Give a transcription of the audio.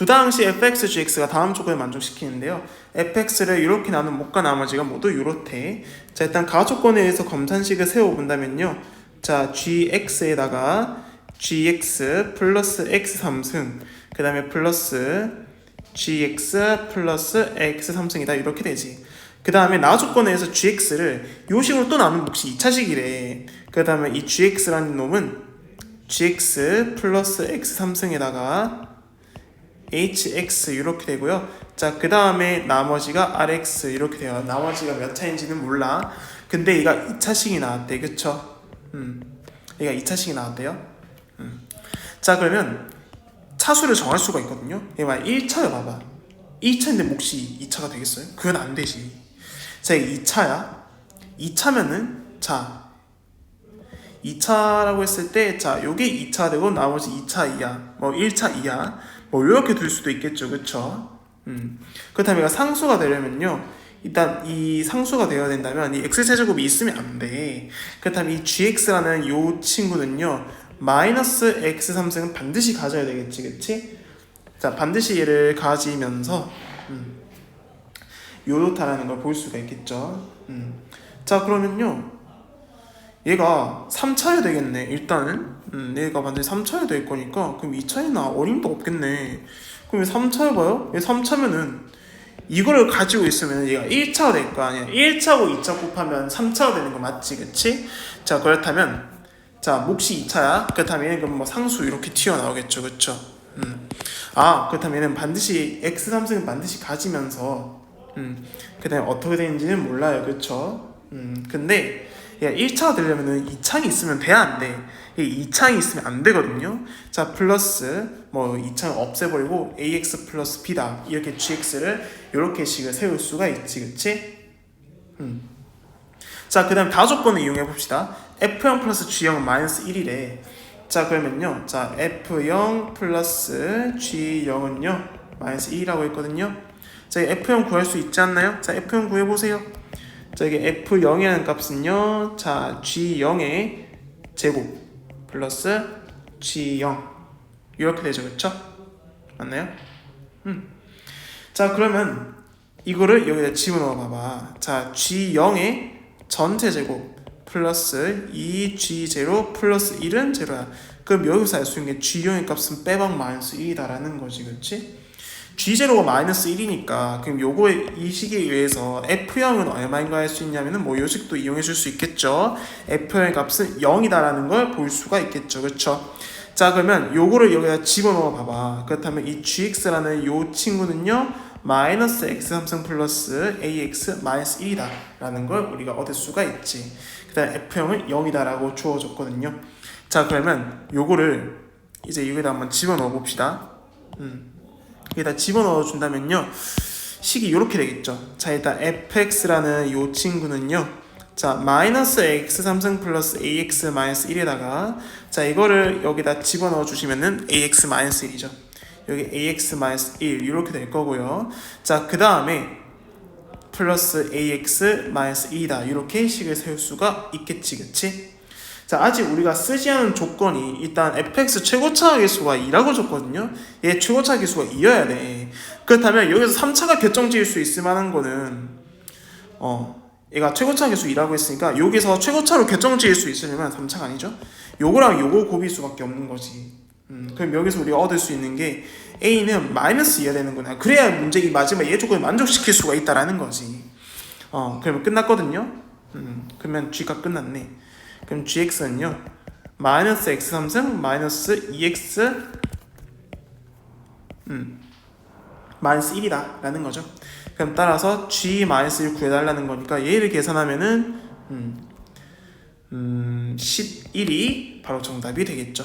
두 당시 fx, gx가 다음 조건을 만족시키는데요. fx를 이렇게 나눈 목과 나머지가 모두 이렇대. 자 일단 가조건에 의해서 검산식을 세워본다면요. 자 gx에다가 gx 플러스 x 3승 그 다음에 플러스 gx 플러스 x 3승이다 이렇게 되지. 그 다음에 나 조건에 의해서 gx를 요 식으로 또 나누면 몫이 2차식이래. 그 다음에 이 gx라는 놈은 gx 플러스 x 3승에다가 hx 이렇게 되고요. 자, 그 다음에 나머지가 rx 이렇게 돼요. 나머지가 몇 차인지는 몰라. 근데 얘가 2차식이 나왔대. 그쵸? 음. 얘가 2차식이 나왔대요. 음. 자, 그러면 차수를 정할 수가 있거든요. 얘가 1차요, 봐봐. 1차인데 몫이 2차가 되겠어요? 그건 안 되지. 자, 이게 2차야. 2차면은, 자, 2차라고 했을 때, 자, 요게 2차 되고 나머지 2차 이하, 뭐 1차 이하, 뭐 이렇게 둘 수도 있겠죠, 그쵸? 음. 그렇다면 얘가 상수가 되려면요, 일단 이 상수가 되어야 된다면 이 x 제곱이 있으면 안 돼. 그렇다면 이 gx라는 요 친구는요, 마이너스 x 3승은 반드시 가져야 되겠지, 그치? 자, 반드시 얘를 가지면서 음, 요렇다라는 걸 볼 수가 있겠죠. 음. 자, 그러면요. 얘가 3차야 되겠네. 일단은 음, 얘가 반드시 3차야 될 거니까 그럼 2차에나 어림도 없겠네. 그럼 3차 봐요? 얘 3차면은 이거를 가지고 있으면 얘가 1차가 될 거 아니야. 1차고 2차 곱하면 3차가 되는 거 맞지, 그치? 자 그렇다면 자 몫이 2차야. 그렇다면 얘는 뭐 상수 이렇게 튀어나오겠죠, 그쵸? 음. 아 그렇다면 얘는 반드시 x 3승은 반드시 가지면서 음. 그다음에 어떻게 되는지는 몰라요, 그쵸? 음. 근데 얘가 1차가 되려면은 2창이 있으면 돼야 안 돼. 이 2창이 있으면 안 되거든요. 자, 플러스 뭐 2창 없애버리고 ax 플러스 b다. 이렇게 gx를 이렇게 식을 세울 수가 있지, 그치? 음. 자, 그 다음 다조건을 이용해 봅시다. f0 플러스 g0은 마이너스 1이래. 자, 그러면요. 자, f0 플러스 g0은요. 마이너스 2라고 했거든요. 자, f0 구할 수 있지 않나요? 자, f0 구해보세요. 자 이게 f0이라는 값은요 자 g0의 제곱 플러스 g0 이렇게 되죠 그쵸? 맞나요? 음. 자 그러면 이거를 여기다 집어넣어 봐봐 자 g0의 전체 제곱 플러스 2g0 플러스 1은 제로야 그럼 여기서 알 수 있는 게 g0의 값은 빼박 마이너스 1이다라는 거지 그치? G0가 마이너스 1이니까 그럼 요거의 이 식에 의해서 F0은 얼마인가 할 수 있냐면은 뭐 요식도 이용해 줄 수 있겠죠. F0의 값은 0이다라는 걸 볼 수가 있겠죠. 그렇죠? 자 그러면 요거를 여기다 집어넣어 봐봐. 그렇다면 이 GX라는 요 친구는요. 마이너스 x 3승 플러스 ax 마이너스 1이다 라는 걸 우리가 얻을 수가 있지 그 다음 f0은 0이다 라고 주어졌거든요 자 그러면 요거를 이제 여기다 한번 집어넣어 봅시다 음. 여기다 집어넣어 준다면요. 식이 이렇게 되겠죠. 자 일단 fx라는 요 친구는요. 자 마이너스 x 3승 플러스 ax 마이너스 1에다가 자 이거를 여기다 집어넣어 주시면은 ax 마이너스 1이죠. 여기 ax 마이너스 1 이렇게 될 거고요. 자 그 다음에 플러스 ax 마이너스 2다. 이렇게 식을 세울 수가 있겠지 그치? 자 아직 우리가 쓰지 않은 조건이 일단 fx 최고차 계수가 2라고 줬거든요. 얘 최고차 계수가 2여야 돼. 그렇다면 여기서 3차가 결정지을 수 있을 만한 거는 어 얘가 최고차 계수 2라고 했으니까 여기서 최고차로 결정지을 수 있으려면 3차가 아니죠? 요거랑 요거 곱일 수밖에 없는 거지. 음, 그럼 여기서 우리가 얻을 수 있는 게 a는 마이너스 2야 되는구나 그래야 문제 이 마지막 얘 조건을 만족시킬 수가 있다라는 거지. 어 그러면 끝났거든요? 음, 그러면 g가 끝났네 그럼 gx는요? 마이너스 x 3승 마이너스 2x 음 마이너스 1이다 라는 거죠. 그럼 따라서 g 마이너스 1 구해달라는 거니까 얘를 계산하면은 음, 음 11이 바로 정답이 되겠죠